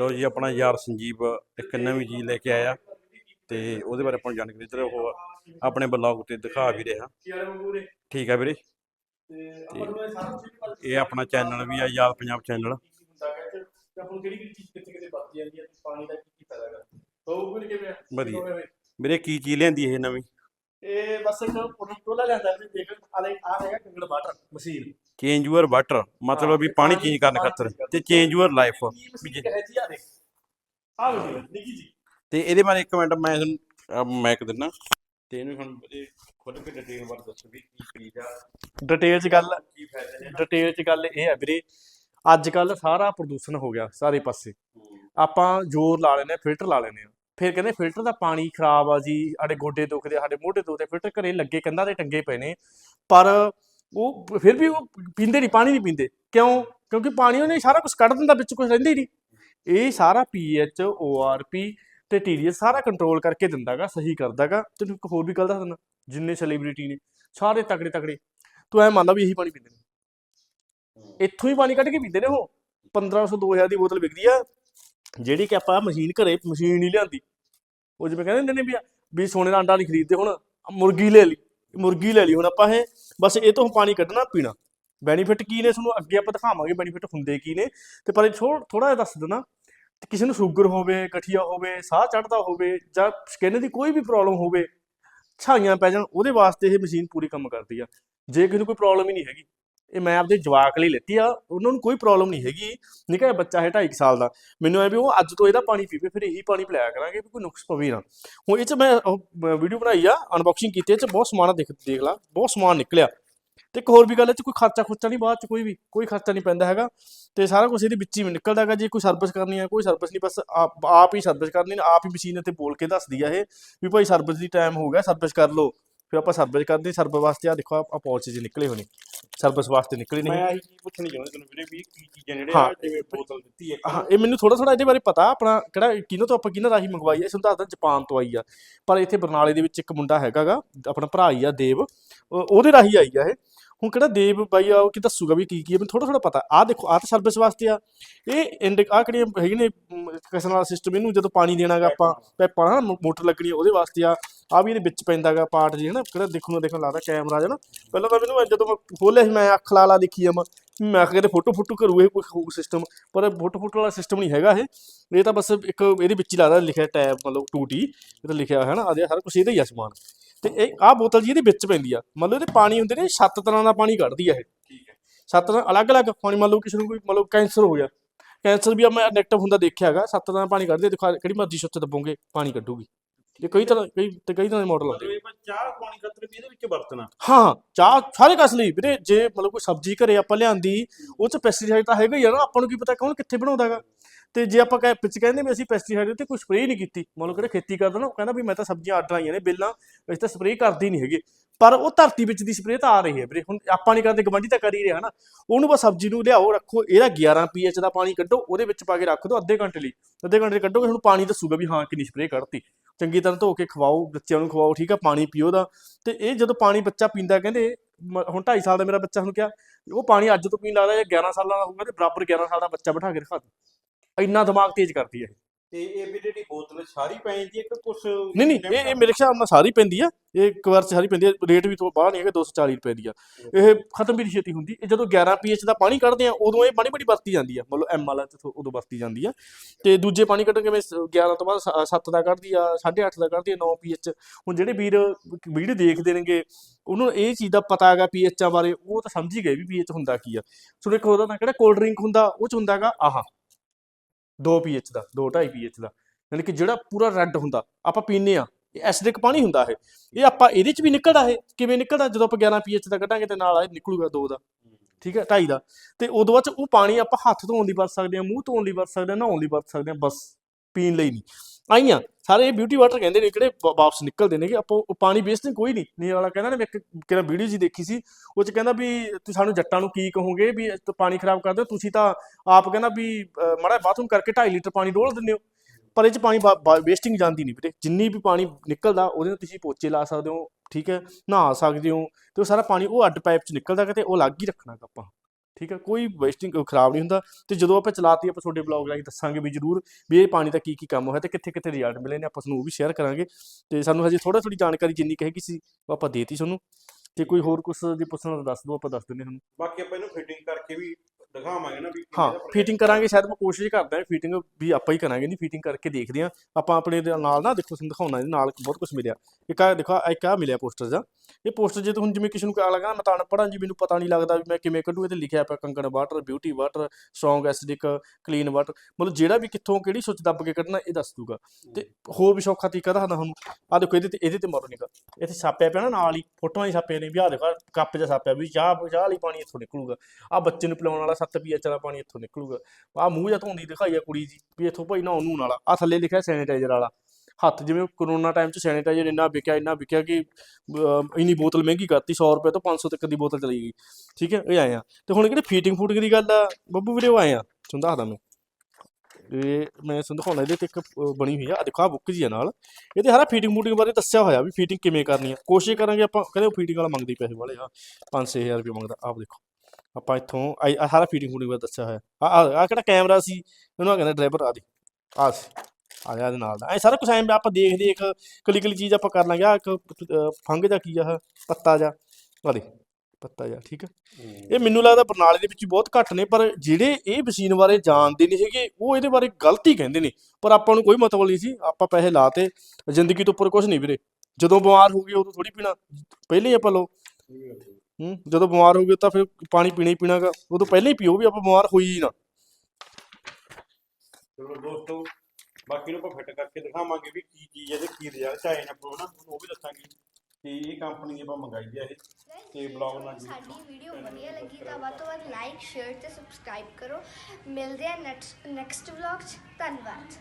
ਲੋ ਜੀ ਆਪਣਾ ਯਾਰ ਸੰਜੀਵ ਇੱਕ ਨਵੀਂ ਚੀਜ਼ ਲੈ ਕੇ ਆਇਆ ਤੇ ਉਹਦੇ ਬਾਰੇ ਆਪਾਂ ਨੂੰ ਜਾਣਕਾਰੀ ਇੱਧਰ ਉਹ ਆਪਣੇ ਬਲੌਗ ਤੇ ਦਿਖਾ ਵੀ ਰਿਹਾ। ਠੀਕ ਹੈ ਵੀਰੇ? ਇਹ ਆਪਣਾ ਚੈਨਲ ਵੀ ਆ ਯਾਦ ਪੰਜਾਬ ਚੈਨਲ। ਵਧੀਆ। ਵੀਰੇ ਕੀ ਚੀਜ਼ ਲੈਂਦੀ ਇਹ ਨਵੀਂ? ਇਹ ਬਸ ਇੱਕ ਟੋਲਾ ਲੈਂਦਾ ਵੀ ਦੇਖ ਆਲੇ ਆ ਹੈਗਾ Kangen water machine change your water ਮਤਲਬ ਵੀ ਪਾਣੀ ਚੇਂਜ ਕਰਨ ਖਾਤਰ। ਤੇ ਚੇਂਜ ਯੂਅਰ ਲਾਈਫ ਵੀ ਜੇ ਕਹੇ ਜੀ ਆ ਦੇਖ। ਆ ਵੀ ਨਿੱਕੀ ਜੀ। ਤੇ ਇਹਦੇ ਬਾਰੇ ਇੱਕ ਮਿੰਟ ਮੈਂ ਤੁਹਾਨੂੰ ਮੈਕ ਦਿੰਨਾ ਤੇ ਇਹਨੂੰ ਹੁਣ ਇਹ ਖੁੱਲ ਕੇ ਡਿਟੇਲ ਬਾਰੇ ਦੱਸੋ ਵੀ ਕੀ ਚੀਜ਼ ਆ। ਡਿਟੇਲ ਚ ਗੱਲ ਕੀ ਫਾਇਦੇ ਨੇ ਡਿਟੇਲ ਚ ਗੱਲ ਇਹ ਹੈ ਵੀਰੇ ਅੱਜ ਕੱਲ ਸਾਰਾ ਪ੍ਰਦੂਸ਼ਣ ਹੋ ਗਿਆ ਸਾਰੇ ਪਾਸੇ। ਆਪਾਂ ਜ਼ੋਰ ਲਾ ਲੈਨੇ ਫਿਲਟਰ ਲਾ ਲੈਨੇ ਆ ਫਿਰ ਕਹਿੰਦੇ ਫਿਲਟਰ ਦਾ ਪਾਣੀ ਖਰਾਬ ਆ ਜੀ, ਸਾਡੇ ਗੋਡੇ ਦੁਖਦੇ, ਸਾਡੇ ਮੋਢੇ ਦੁਖਦੇ ਫਿਲਟਰ ਘਰੇ ਲੱਗੇ, ਕੰਧਾਂ ਤੇ ਟੰਗੇ ਪਏ ਨੇ। ਪਰ ਉਹ ਫਿਰ ਵੀ ਉਹ ਪੀਂਦੇ ਨਹੀਂ, ਪਾਣੀ ਨਹੀਂ ਪੀਂਦੇ। ਕਿਉਂ? ਕਿਉਂਕਿ ਪਾਣੀ ਉਹਨੇ ਸਾਰਾ ਕੁਝ ਕੱਢ ਦਿੰਦਾ, ਵਿੱਚ ਕੁਝ ਰਹਿੰਦਾ ਹੀ ਨਹੀਂ। ਇਹ ਸਾਰਾ ਪੀਐਚ ਓਆਰਪੀ ਤੇ ਟੀਡੀਐਸ ਸਾਰਾ ਕੰਟਰੋਲ ਕਰਕੇ ਦਿੰਦਾਗਾ, ਸਹੀ ਕਰਦਾਗਾ। ਤੈਨੂੰ ਇੱਕ ਹੋਰ ਵੀ ਗੱਲ ਦੱਸ ਦਿੰਦਾ ਜਿੰਨੇ ਸੈਲੀਬ੍ਰਿਟੀ ਨੇ, ਸਾਰੇ ਤਕੜੇ ਤਕੜੇ। ਤੂੰ ਐ ਮੰਨ ਲਾ ਵੀ ਇਹੀ ਪਾਣੀ ਪੀਂਦੇ ਨੇ? ਇੱਥੋਂ ਹੀ ਪਾਣੀ ਕੱਢ ਕੇ ਪੀਂਦੇ ਨੇ ਉਹ। 1500 2000 ਦੀ ਬੋਤਲ ਵਿਕਦੀ ਆ, ਜਿਹੜੀ ਕਿ ਆਪਾਂ ਮਸ਼ੀਨ ਘਰੇ, ਮਸ਼ੀਨ ਹੀ ਲਿਆਂਦੀ। ਉਹ ਜਿਵੇਂ ਕਹਿੰਦੇ ਹੁੰਦੇ ਨੇ ਵੀ ਵੀ ਸੋਨੇ ਦਾ ਅੰਡਾ ਨਹੀਂ ਖਰੀਦਦੇ ਹੁਣ, ਮੁਰਗੀ ਲੈ ਲਈ, ਮੁਰਗੀ ਲੈ ਲਈ ਹੁਣ ਆਪਾਂ ਇਹ, ਬਸ ਇਹ ਤੋਂ ਪਾਣੀ ਕੱਢਣਾ ਪੀਣਾ। ਬੈਨੀਫਿਟ ਕੀ ਨੇ ਤੁਹਾਨੂੰ? ਅੱਗੇ ਆਪਾਂ ਦਿਖਾਵਾਂਗੇ ਬੈਨੀਫਿਟ ਹੁੰਦੇ ਕੀ ਨੇ। ਤੇ ਪਰ ਥੋੜਾ ਜਿਹਾ ਦੱਸ ਦੇਣਾ ਕਿਸੇ ਨੂੰ ਸ਼ੂਗਰ ਹੋਵੇ, ਗਠੀਆ ਹੋਵੇ, ਸਾਹ ਚੜਦਾ ਹੋਵੇ, ਜਾਂ ਸਕਿਨ ਦੀ ਕੋਈ ਵੀ ਪ੍ਰੋਬਲਮ ਹੋਵੇ, ਛਾਈਆਂ ਪੈ ਜਾਣ, ਉਹਦੇ ਵਾਸਤੇ ਇਹ ਮਸ਼ੀਨ ਪੂਰੀ ਕੰਮ ਕਰਦੀ ਆ। ਜੇ ਕਿਸੇ ਨੂੰ ਕੋਈ ਪ੍ਰੋਬਲਮ ਹੀ ਨਹੀਂ ਹੈਗੀ ਇਹ ਮੈਂ ਆਪਦੇ ਜਵਾਕ ਲਈ ਲੈਤੀ ਆ, ਉਹਨਾਂ ਨੂੰ ਕੋਈ ਪ੍ਰੋਬਲਮ ਨਹੀਂ ਹੈਗੀ। ਨਿਕਾ ਜਿਹਾ ਬੱਚਾ ਹੈ 2.5 ਸਾਲ ਦਾ। ਮੈਨੂੰ ਐ ਵੀ ਉਹ ਅੱਜ ਤੋਂ ਇਹਦਾ ਪਾਣੀ ਪੀਵੇ, ਫਿਰ ਇਹੀ ਪਾਣੀ ਪਿਲਾਇਆ ਕਰਾਂਗੇ ਵੀ ਕੋਈ ਨੁਕਸ ਪਵੇ ਨਾ। ਹੁਣ ਇਹ ਚ ਮੈਂ ਵੀਡੀਓ ਬਣਾਈ ਆ ਅਨਬਾਕਸਿੰਗ ਕੀਤੀ, ਇਹ ਚ ਬਹੁਤ ਸਮਾਨ ਦੇਖ ਦੇਖ ਲਾ, ਬਹੁਤ ਸਮਾਨ ਨਿਕਲਿਆ। ਤੇ ਇੱਕ ਹੋਰ ਵੀ ਗੱਲ ਇਹ ਚ ਕੋਈ ਖਰਚਾ ਖੁਰਚਾ ਨਹੀਂ, ਬਾਅਦ ਚ ਕੋਈ ਵੀ, ਕੋਈ ਖਰਚਾ ਨਹੀਂ ਪੈਂਦਾ ਹੈਗਾ। ਤੇ ਸਾਰਾ ਕੁਝ ਇਹਦੇ ਵਿੱਚ ਹੀ ਨਿਕਲਦਾ ਹੈਗਾ, ਜੇ ਕੋਈ ਸਰਵਿਸ ਕਰਨੀ ਹੈ ਕੋਈ ਸਰਵਿਸ ਨਹੀਂ, ਬਸ ਆਪ ਆਪ ਹੀ ਸਰਵਿਸ ਕਰਨੀ ਨੇ ਆਪ ਹੀ ਮਸ਼ੀਨ ਤੇ ਬੋਲ ਕੇ ਦੱਸਦੀ ਆ ਇਹ, ਵੀ ਭਾਈ ਸਰਵਿਸ ਦੀ ਟਾਈਮ ਹੋ ਗਿਆ ਸਰਵਿਸ ਕਰ ਲਓ। ਫਿਰ ਆਪਾਂ ਸਰਵਿਸ ਕਰਦੇ ਸਰਵਿਸ ਵਾਸਤੇ ਆ ਦੇਖੋ ਆ ਪੌਚ ਜੇ ਨਿਕਲੇ ਹੋਣੇ। ਸਰਵਿਸ ਵਾਸਤੇ ਨਿਕਲੇ ਮੈਂ ਨਹੀਂ ਆਹੀ ਚੀਜ਼ ਪੁੱਛਣੀ ਚਾਹੁੰਦਾ ਤੈਨੂੰ ਵੀਰੇ ਵੀ ਕੀ ਚੀਜ਼ਾਂ ਜਿਹੜੇ। ਆ ਜਿਵੇਂ ਬੋਤਲ ਦਿੱਤੀ ਹੈ। ਹਾਂ ਇਹ ਮੈਨੂੰ ਥੋੜਾ ਥੋੜਾ ਇਹਦੇ ਬਾਰੇ ਪਤਾ ਆਪਣਾ ਕਿਹੜਾ ਕਿਹਨਾਂ ਤੋਂ ਆਪਾਂ ਕਿਹਨਾਂ ਰਾਹੀਂ ਮੰਗਵਾਈ ਹੈ ਇਸ ਨੂੰ ਦੱਸਦਾ ਜਾਪਾਨ ਤੋਂ ਆਈ ਆ। ਪਰ ਇੱਥੇ ਬਰਨਾਲੇ ਦੇ ਵਿੱਚ ਇੱਕ ਮੁੰਡਾ ਹੈਗਾਗਾ ਆਪਣਾ ਭਰਾ ਹੀ ਆ ਦੇਵ। ਉਹ- ਉਹਦੇ ਰਾਹੀਂ ਆਈ ਆ ਇਹ। ਹੁਣ ਕਿਹੜਾ ਦੇਵ ਬਾਈ ਆ ਉਹ ਕੀ ਦੱਸੂਗਾ ਵੀ ਕੀ ਕੀ ਹੈ ਮੈਨੂੰ ਥੋੜਾ ਥੋੜਾ ਪਤਾ। ਆ ਦੇਖੋ ਆ ਤਾਂ ਸਰਵਿਸ ਵਾਸਤੇ ਆ। ਇਹ ਇੰਡ ਆ ਕਿਹੜੀਆਂ ਹੈਗੇ ਨੇ ਅਮ, ਕਸਣ ਵਾਲਾ ਸਿਸਟਮ ਇਹਨੂੰ ਜਦੋਂ ਪਾਣੀ ਦੇਣਾਗਾ ਆਪਾਂ ਪੈਪਾਂ ਨਾਲ ਮੋਟਰ ਲੱਗਣੀ ਉਹਦੇ ਵਾਸਤੇ ਆ। ਆ ਵੀ ਇਹਦੇ ਵਿੱਚ ਪੈਂਦਾਗਾ ਪਾਰਟ ਜੀ ਹਨਾ। ਕਿਹੜਾ ਦੇਖਣ ਨੂੰ ਦੇਖਣ ਲੱਗਦਾ ਕੈਮਰਾ ਜਨਾ ਪਹਿਲਾਂ ਤਾਂ ਮੈਨੂੰ ਜਦੋਂ ਮੈਂ ਖੋਲਿਆ ਸੀ ਮੈਂ ਅੱਖ ਲਾ ਲਾ ਦੇਖੀ ਜਾਵਾਂ ਮੈਂ। ਕਿਹਾ ਫੋਟੋ ਫੋਟੋ ਕਰੂ ਇਹ ਕੋਈ ਹੋਊ ਸਿਸਟਮ ਪਰ ਫੋਟੋ ਫੋਟੋ ਵਾਲਾ ਸਿਸਟਮ ਨਹੀਂ ਹੈਗਾ ਇਹ। ਇਹ ਤਾਂ ਬਸ ਇੱਕ ਇਹਦੇ ਵਿੱਚ ਹੀ ਲੱਗਦਾ ਲਿਖਿਆ ਟੈਬ ਮਤਲਬ ਟੂਟੀ ਇਹ ਤਾਂ ਲਿਖਿਆ ਹੈ ਨਾ ਆਦੇ ਸਾਰਾ ਕੁਝ ਇਹਦਾ ਹੀ ਆ ਸਮਾਨ। ਤੇ ਇਹ ਆਹ ਬੋਤਲ ਜੀ ਇਹਦੇ ਵਿੱਚ ਪੈਂਦੀ ਆ। ਮਤਲਬ ਇਹਦੇ ਪਾਣੀ ਹੁੰਦੇ ਨੇ ਸੱਤ ਤਰ੍ਹਾਂ ਦਾ ਪਾਣੀ ਕੱਢਦੀ ਆ ਇਹ। ਠੀਕ ਹੈ। ਸੱਤ ਤਰ੍ਹਾਂ ਅਲੱਗ-ਅਲੱਗ ਪਾਣੀ ਮੰਨ ਲਓ ਕਿਸੇ ਨੂੰ ਕੋਈ ਮਤਲਬ ਕੈਂਸਰ ਹੋ ਗਿਆ। ਕੈਂਸਰ ਵੀ ਆ ਮੈਂ ਨੈਗੇਟਿਵ ਹੁੰਦਾ ਦੇਖਿਆ ਹੈਗਾ ਸੱਤ ਤਰ੍ਹਾਂ ਦਾ ਪਾਣੀ ਕੱਢਦੀ ਦੇਖੋ ਕਿਹੜੀ ਮਰਜ਼ੀ ਸੁੱਚ ਦੱਬੋਗੇ ਪਾਣੀ ਕੱਢੂਗੀ। ਇਹ ਕਈ ਤਰ੍ਹਾਂ ਕਈ ਤੇ ਕਈ ਤਰ੍ਹਾਂ ਦੇ ਮਾਡਲ ਆਉਂਦੇ। ਆਪਾਂ ਚਾਹ ਪਾਣੀ ਖਤਰ ਵੀ ਇਹਦੇ ਵਿੱਚ ਵਰਤਣਾ। ਹਾਂ ਚਾਹ ਸਾਰੇ ਕਸ ਲਈ। ਵੀਰੇ ਜੇ ਮਤਲਬ ਕੋਈ ਸਬਜ਼ੀ ਘਰੇ ਆਪਾਂ ਲਿਆਂਦੀ ਉਹ ਚ ਪੈਸਟੀਸਾਈਡ ਤਾਂ ਹੈਗਾ ਹੀ ਆ ਨਾ ਆਪਾਂ ਨੂੰ ਕੀ ਪਤਾ ਕੌਣ ਕਿੱਥੇ ਬਣਾਉਂਦਾ ਹੈਗਾ। ਤੇ ਜੇ ਆਪਾਂ ਕਹੇ ਵਿੱਚ ਕਹਿੰਦੇ ਵੀ ਅਸੀਂ ਪੈਸਟੀਸਾਈਡ ਉੱਤੇ ਕੋਈ ਸਪਰੇਅ ਨਹੀਂ ਕੀਤੀ। ਮੰਨ ਲਓ ਕਿਹੜਾ ਖੇਤੀ ਕਰਦਾ ਨਾ, ਉਹ ਕਹਿੰਦਾ ਵੀ ਮੈਂ ਤਾਂ ਸਬਜ਼ੀਆਂ ਆਰਡਰ ਆਈਆਂ ਨੇ, ਬਿੱਲਾਂ ਅਸੀਂ ਤਾਂ ਸਪਰੇਅ ਕਰਦੇ ਨਹੀਂ ਹੈਗੇ। ਪਰ ਉਹ ਧਰਤੀ ਵਿੱਚ ਦੀ ਸਪਰੇਅ ਤਾਂ ਆ ਰਹੀ ਹੈ ਵੀਰੇ। ਹੁਣ ਆਪਾਂ ਨਹੀਂ ਕਰਦੇ ਗਵੰਡੀ ਤਾਂ ਕਰ ਹੀ ਰਿਹਾ ਨਾ ਉਹਨੂੰ ਬਸ ਸਬਜ਼ੀ ਨੂੰ ਲਿਆਓ, ਰੱਖੋ, ਇਹਦਾ 11 ਪੀਐਚ ਦਾ ਪਾਣੀ ਕੱਢੋ, ਉਹਦੇ ਵਿੱਚ ਪਾ ਕੇ ਰੱਖ ਦਿਓ ਅੱਧੇ ਘੰਟੇ ਲਈ। ਅੱਧੇ ਘੰਟੇ ਕੱਢੋਗੇ, ਤੁਹਾਨੂੰ ਪਾਣੀ ਦੱਸੂਗਾ ਵੀ ਹਾਂ ਕਿੰਨੀ ਸਪਰੇਅ ਕਰਤੀ ਚੰਗੀ ਤਰ੍ਹਾਂ ਧੋ ਕੇ ਖਵਾਓ, ਬੱਚਿਆਂ ਨੂੰ ਖਵਾਓ, ਠੀਕ ਆ, ਪਾਣੀ ਪੀਓ ਦਾ। ਤੇ ਇਹ ਜਦੋਂ ਪਾਣੀ ਬੱਚਾ ਪੀਂਦਾ, ਕਹਿੰਦੇ ਹੁਣ 2.5 ਸਾਲ ਦਾ ਮੇਰਾ ਬੱਚਾ ਹੁਣ ਕਿਹਾ ਉਹ ਪਾਣੀ ਅੱਜ ਤੋਂ ਪੀਣ ਲੱਗਦਾ ਜੇ 11 ਸਾਲਾਂ ਦਾ ਹੋਊਗਾ ਤੇ ਬਰਾਬਰ 11 ਸਾਲ ਦਾ ਬੱਚਾ ਬਿਠਾ ਕੇ ਰਖਾ ਦੇ ਇੰਨਾ ਦਿਮਾਗ ਤੇਜ਼ ਕਰਦੀ ਹੈ। ਤੇ ਇਹ ਵੀ ਜਿਹੜੀ ਬੋਤਲ ਸਾਰੀ ਪੈ ਜਾਂਦੀ ਹੈ ਕਿ ਕੁਝ ਨਹੀਂ ਨਹੀਂ ਇਹ ਇਹ ਮੇਰੇ ਹਿਸਾਬ ਨਾਲ ਸਾਰੀ ਪੈਂਦੀ ਆ। ਇਹ ਇੱਕ ਵਾਰ 'ਚ ਸਾਰੀ ਪੈਂਦੀ ਆ। ਰੇਟ ਵੀ ਤੋਂ ਬਾਹਰ ਨਹੀਂ ਹੈਗਾ 240 ਰੁਪਏ ਦੀ ਆ। ਇਹ ਖਤਮ ਵੀ ਨਹੀਂ ਛੇਤੀ ਹੁੰਦੀ। ਇਹ ਜਦੋਂ 11 ਪੀਐਚ ਦਾ ਪਾਣੀ ਕੱਢਦੇ ਆ ਉਦੋਂ ਇਹ ਬੜੀ ਬੜੀ ਵਰਤੀ ਜਾਂਦੀ ਆ। ਮਤਲਬ ਐਮ ਵਾਲਾ ਉਦੋਂ ਵਰਤੀ ਜਾਂਦੀ ਆ। ਤੇ ਦੂਜੇ ਪਾਣੀ ਕੱਢਣ ਕਿਵੇਂ 11 ਤੋਂ ਬਾਅਦ 7 ਦਾ ਕੱਢਦੀ ਆ 8.5 ਦਾ ਕੱਢਦੀ ਆ 9 ਪੀਐਚ ਹੁਣ ਜਿਹੜੇ ਵੀਰ ਵੀਡੀਓ ਦੇਖਦੇ ਨੇਗੇ ਉਹਨੂੰ ਇਹ ਚੀਜ਼ ਦਾ ਪਤਾ ਹੈਗਾ ਪੀਐਚਾਂ ਬਾਰੇ। ਉਹ ਤਾਂ ਸਮਝ ਹੀ ਗਏ ਵੀ ਪੀਐਚ ਹੁੰਦਾ ਕੀ ਆ। ਸੋ ਦੇਖੋ ਉਹਦਾ ਨਾ ਕਿਹੜਾ? ਕੋਲਡ ਡਰਿੰਕ ਹੁੰਦਾ ਉਹ ਚ ਹੁੰਦਾ ਹੈਗਾ ਆਹ। 2 ਪੀਐਚ ਦਾ 2.5 ਪੀਐਚ ਦਾ। ਯਾਨੀ ਕਿ ਜਿਹੜਾ ਪੂਰਾ ਰੈੱਡ ਹੁੰਦਾ, ਆਪਾਂ ਪੀਨੇ ਆ ਇਹ ਐਸਿਡਿਕ ਪਾਣੀ ਹੁੰਦਾ ਇਹ। ਇਹ ਆਪਾਂ ਇਹਦੇ ਚ ਵੀ ਨਿਕਲਦਾ ਇਹ, ਕਿਵੇਂ ਨਿਕਲਦਾ? ਜਦੋਂ ਆਪਾਂ 11 ਪੀਐਚ ਦਾ ਕੱਢਾਂਗੇ ਤੇ ਨਾਲ ਇਹ ਨਿਕਲੂਗਾ 2 ਦਾ, ਠੀਕ ਹੈ 2.5 ਦਾ। ਤੇ ਉਦੋਂ ਬਾਅਦ ਚ ਉਹ ਪਾਣੀ ਆਪਾਂ ਹੱਥ ਧੋਣ ਲਈ ਵਰਤ ਸਕਦੇ ਹਾਂ, ਮੂੰਹ ਧੋਣ ਲਈ ਵਰਤ ਸਕਦੇ ਹਾਂ, ਨਹਾਉਣ ਲਈ ਵਰਤ ਸਕਦੇ ਹਾਂ, ਬਸ। ਪੀਣ ਲਈ ਨਹੀਂ। ਆਈਆਂ ਸਾਰੇ ਇਹ ਬਿਊਟੀ ਵਾਟਰ ਕਹਿੰਦੇ ਨੇ ਜਿਹੜੇ ਵਾਪਸ ਨਿਕਲਦੇ ਨੇਗੇ ਆਪਾਂ ਉਹ ਪਾਣੀ ਵੇਸਟਿੰਗ ਕੋਈ ਨਹੀਂ। ਨੀਰ ਵਾਲਾ ਕਹਿੰਦਾ ਨਾ ਮੈਂ ਇੱਕ ਕਿਹੜਾ ਵੀਡੀਓ ਜੀ ਦੇਖੀ ਸੀ ਉਹ ਚ ਕਹਿੰਦਾ ਵੀ ਤੁਸੀਂ ਸਾਨੂੰ ਜੱਟਾਂ ਨੂੰ ਕੀ ਕਹੋਗੇ ਵੀ ਪਾਣੀ ਖਰਾਬ ਕਰਦੇ ਹੋ ਤੁਸੀਂ ਤਾਂ ਆਪ ਕਹਿੰਦਾ ਵੀ ਅਹ, ਮਾੜਾ ਬਾਥਰੂਮ ਕਰਕੇ 2.5 ਲੀਟਰ ਪਾਣੀ ਡੋਲ ਦਿੰਦੇ ਹੋ। ਪਰ ਇਹ ਚ ਪਾਣੀ ਵੇਸਟਿੰਗ ਜਾਂਦੀ ਨਹੀਂ ਵੀਰੇ। ਜਿੰਨੀ ਵੀ ਪਾਣੀ ਨਿਕਲਦਾ ਉਹਦੇ ਨਾਲ ਤੁਸੀਂ ਪੋਚੇ ਲਾ ਸਕਦੇ ਹੋ ਠੀਕ ਹੈ ਨਹਾ ਸਕਦੇ ਹੋ ਤੇ ਉਹ ਸਾਰਾ ਪਾਣੀ ਉਹ ਅੱਡ ਪਾਈਪ ਚ ਨਿਕਲਦਾ ਕਿਤੇ ਉਹ ਅਲੱਗ ਹੀ ਰੱਖਣਾ ਗਾ ਆਪਾਂ। ਠੀਕ ਹੈ ਕੋਈ ਵੇਸਟਿੰਗ ਖਰਾਬ ਨਹੀਂ ਹੁੰਦਾ ਤੇ ਜਦੋਂ ਆਪਾਂ ਚਲਾਤੀ, ਆਪਾਂ ਤੁਹਾਡੇ ਬਲੌਗ ਰਾਹੀਂ ਦੱਸਾਂਗੇ ਵੀ ਜਰੂਰ ਵੀ ਇਹ ਪਾਣੀ ਦਾ ਕੀ ਕੀ ਕੰਮ ਹੋਇਆ ਤੇ ਕਿੱਥੇ ਕਿੱਥੇ ਰਿਜ਼ਲਟ ਮਿਲੇ ਨੇ, ਆਪਾਂ ਤੁਹਾਨੂੰ ਉਹ ਵੀ ਸ਼ੇਅਰ ਕਰਾਂਗੇ। ਤੇ ਸਾਨੂੰ ਹਜੇ ਥੋੜਾ ਥੋੜੀ ਜਾਣਕਾਰੀ ਜਿੰਨੀ ਕਹੇਗੀ ਸੀ, ਉਹ ਆਪਾਂ ਦੇਤੀ ਤੁਹਾਨੂੰ। ਤੇ ਕੋਈ ਹੋਰ ਕੁਝ ਦੀ ਪੁੱਛਣਾ ਤਾਂ ਦੱਸ ਦਿਓ, ਆਪਾਂ ਦੱਸ ਦਿੰਦੇ ਹਾਂ ਤੁਹਾਨੂੰ। ਬਾਕੀ ਆਪਾਂ ਇਹਨੂੰ ਫਿਟਿੰਗ ਕਰਕੇ ਵੀ ਦਿਖਾਵਾਂਗੇ ਨਾ ਵੀ ਹਾਂ ਫਿਟਿੰਗ ਕਰਾਂਗੇ ਸ਼ਾਇਦ ਮੈਂ ਕੋਸ਼ਿਸ਼ ਕਰਦਾ ਹਾਂ ਫਿਟਿੰਗ ਵੀ ਆਪਾਂ ਹੀ ਕਰਾਂਗੇ ਨਹੀਂ ਫਿਟਿੰਗ ਕਰਕੇ ਦੇਖਦੇ ਹਾਂ। ਆਪਾਂ ਆਪਣੇ ਦੇ ਨਾਲ ਨਾ ਦੇਖੋ ਤੁਹਾਨੂੰ ਦਿਖਾਉਣਾ ਇਹਦੇ ਨਾਲ ਬਹੁਤ ਕੁਝ ਮਿਲਿਆ। ਇੱਕ ਆ ਦੇਖੋ ਇੱਕ ਆ ਮਿਲਿਆ ਪੋਸਟਰ ਜਾ ਇਹ ਪੋਸਟਰ ਜੇ ਹੁਣ ਜਿਵੇਂ ਕਿਸੇ ਨੂੰ ਕਹਾ ਲਗਾ ਮੈਂ ਤਾਂ ਅਨਪੜ੍ਹਾਂ ਜੀ ਮੈਨੂੰ ਪਤਾ ਨਹੀਂ ਲੱਗਦਾ ਵੀ ਮੈਂ ਕਿਵੇਂ ਕੱਢੂ। ਇਹਤੇ ਲਿਖਿਆ ਪਿਆ Kangen water beauty water strong acidic clean water ਮਤਲਬ ਜਿਹੜਾ ਵੀ ਕਿੱਥੋਂ ਕਿਹੜੀ ਸੁੱਚ ਦੱਬ ਕੇ ਕੱਢਣਾ ਇਹ ਦੱਸ ਦੂਗਾ। ਤੇ ਹੋਰ ਵੀ ਸੌਖਾ ਤਰੀਕਾ ਦੱਸਦਾ ਤੁਹਾਨੂੰ। ਆ ਦੇਖੋ ਇਹਦੇ ਤੇ ਇਹਦੇ ਤੇ ਮਾਰੋ ਨਿਕਾ ਇੱਥੇ ਛਾਪਿਆ ਪਿਆ ਨਾ ਨਾਲ ਹੀ ਫੋਟੋਆਂ ਹੀ ਛਾਪੇ ਨੇ ਵੀ ਆ ਦੇਖੋ ਕੱਪ 'ਚ ਛਾਪਿਆ ਵੀ ਚਾਹ ਚਾਹ ਵਾਲੀ ਪਾਣੀ ਇੱਥੋਂ ਨਿਕਲੂਗਾ। ਆ ਬੱਚੇ ਨੂੰ ਪਿਲਾਉਣ ਵਾਲਾ 7 ਪੀਐਚ ਵਾਲਾ ਪਾਣੀ ਇੱਥੋਂ ਨਿਕਲੂਗਾ। ਆ ਮੂੰਹ ਜਾਂ ਧੋਂਦੀ ਦਿਖਾਈ ਆ ਕੁੜੀ ਜੀ ਵੀ ਇੱਥੋਂ ਭਾਈ ਨਾ ਉਹਨੂੰ ਵਾਲਾ। ਆ ਥੱਲੇ ਲਿਖਿਆ ਸੈਨੀਟਾਈਜ਼ਰ ਵਾਲਾ। ਹੱਥ ਜਿਵੇਂ ਕਰੋਨਾ ਟਾਈਮ 'ਚ ਸੈਨੀਟਾਈਜ਼ਰ ਇੰਨਾ ਵਿਕਿਆ ਇੰਨਾ ਵਿਕਿਆ ਕਿ ਅਮ, ਇੰਨੀ ਬੋਤਲ ਮਹਿੰਗੀ ਕਰਤੀ 100 ਰੁਪਏ ਤੋਂ 500 ਤੱਕ ਦੀ ਬੋਤਲ ਚਲੀ ਗਈ। ਠੀਕ ਹੈ ਇਹ ਆਏ ਆ। ਤੇ ਹੁਣ ਕਿਹੜੀ ਫੀਟਿੰਗ ਫੂਟਿੰਗ ਦੀ ਗੱਲ ਆ? ਬੱਬੂ ਵੀਰੇ ਉਹ ਆਏ ਆ। ਤੁਹਾਨੂੰ ਦੱਸਦਾ ਮੈਂ। ਇਹ ਮੈਂ ਤੁਹਾਨੂੰ ਦਿਖਾਉਣਾ ਇਹਦੇ ਤੇ ਇੱਕ ਬਣੀ ਹੋਈ ਆ। ਆਹ ਦੇਖੋ ਆ ਬੁੱਕ ਜੀ ਆ ਨਾਲ। ਇਹਦੇ ਸਾਰਾ ਫੀਟਿੰਗ ਫੂਟਿੰਗ ਬਾਰੇ ਦੱਸਿਆ ਹੋਇਆ ਵੀ ਫੀਟਿੰਗ ਕਿਵੇਂ ਕਰਨੀ ਆ। ਕੋਸ਼ਿਸ਼ ਕਰਾਂਗੇ ਆਪਾਂ ਕਹਿੰਦੇ ਉਹ ਫੀਟਿੰਗ ਵਾਲਾ ਮੰਗਦੀ ਪੈਸੇ ਵਾਲੇ ਆ। 5-6000 ਰੁਪਏ ਮੰਗਦਾ। ਆਪ ਦੇਖੋ। ਆਪਾਂ ਇੱਥੋਂ ਆਹ ਸਾਰਾ ਫੀਟਿੰਗ ਫੂਟਿੰਗ ਬਾਰੇ ਦੱਸਿਆ ਹੋਇਆ। ਆ ਆ ਕਿਹੜਾ ਕੈਮਰਾ ਸੀ? ਇਹਨੂੰ ਆ ਕਹਿੰਦਾ ਡਰਾਈਵਰ ਆ ਦੇ। ਆ ਸੀ। ਆ ਗਿਆ ਇਹਦੇ ਨਾਲ ਦਾ। ਇਹ ਸਾਰਾ ਕੁਝ ਐਂ ਆਪਾਂ ਦੇਖ ਦੇਖ ਕਲੀ ਕਲੀ ਚੀਜ਼ ਆਪਾਂ ਕਰ ਲਾਂਗੇ। ਆ ਇੱਕ ਫੰਗ ਜਾ ਕੀ ਆ ਪੱਤਾ ਜਾ ਆ ਦੇ ਪੱਤਾ ਜਾ ਠੀਕ ਹੈ। ਇਹ ਮੈਨੂੰ ਲੱਗਦਾ ਬਰਨਾਲੇ ਦੇ ਵਿੱਚ ਬਹੁਤ ਘੱਟ ਨੇ ਪਰ ਜਿਹੜੇ ਇਹ ਮਸ਼ੀਨ ਬਾਰੇ ਜਾਣਦੇ ਨਹੀਂ ਹੈਗੇ ਉਹ ਇਹਦੇ ਬਾਰੇ ਗਲਤੀ ਕਹਿੰਦੇ ਨੇ। ਪਰ ਆਪਾਂ ਨੂੰ ਕੋਈ ਮਤਲਬ ਨਹੀਂ ਸੀ। ਆਪਾਂ ਪੈਸੇ ਲਾਤੇ ਜ਼ਿੰਦਗੀ ਤੋਂ ਉੱਪਰ ਕੁਝ ਨਹੀਂ ਵੀਰੇ। ਜਦੋਂ ਬਿਮਾਰ ਹੋ ਗਏ ਉਦੋਂ ਥੋੜੀ ਪੀਣਾ। ਪਹਿਲੇ ਹੀ ਆਪਾਂ ਲੋ ਹੂੰ ਜਦੋਂ ਬਿਮਾਰ ਹੋ ਗਏ ਤਾਂ ਫਿਰ ਪਾਣੀ ਪੀਣਾ ਹੀ ਪੀਣਾਗਾ ਉਦੋਂ ਪਹਿਲੇ ਹੀ ਪੀਓ ਵੀ ਆਪਾਂ ਬਿਮਾਰ ਹੋਈ ਹੀ ਨਾ। ਚਲੋ ਦੋਸਤੋ ਬਾਕੀ ਨੂੰ ਆਪਾਂ ਫਿੱਟ ਕਰਕੇ ਦਿਖਾਵਾਂਗੇ ਵੀ ਕੀ ਚੀਜ਼ ਇਹਦੇ ਕੀ ਰਿਜ਼ਲਟ ਆਏ ਨੇ ਆਪਾਂ ਨੂੰ ਉਹ ਵੀ ਦੱਸਾਂਗੇ ਕਿ ਇਹ ਕੰਪਨੀ ਦੀ ਆਪਾਂ ਮੰਗਾਈ ਹੈ ਇਹ। ਤੇ ਬਲੌਗ ਨਾਲ ਸਾਡੀ ਵੀਡੀਓ ਵਧੀਆ ਲੱਗੀ ਤਾਂ ਵੱਧ ਤੋਂ ਵੱਧ ਲਾਈਕ ਸ਼ੇਅਰ ਤੇ ਸਬਸਕ੍ਰਾਈਬ ਕਰੋ। ਮਿਲਦੇ ਆ ਨੈਕਸਟ ਨੈਕਸਟ ਵਲੌਗ 'ਚ। ਧੰਨਵਾਦ।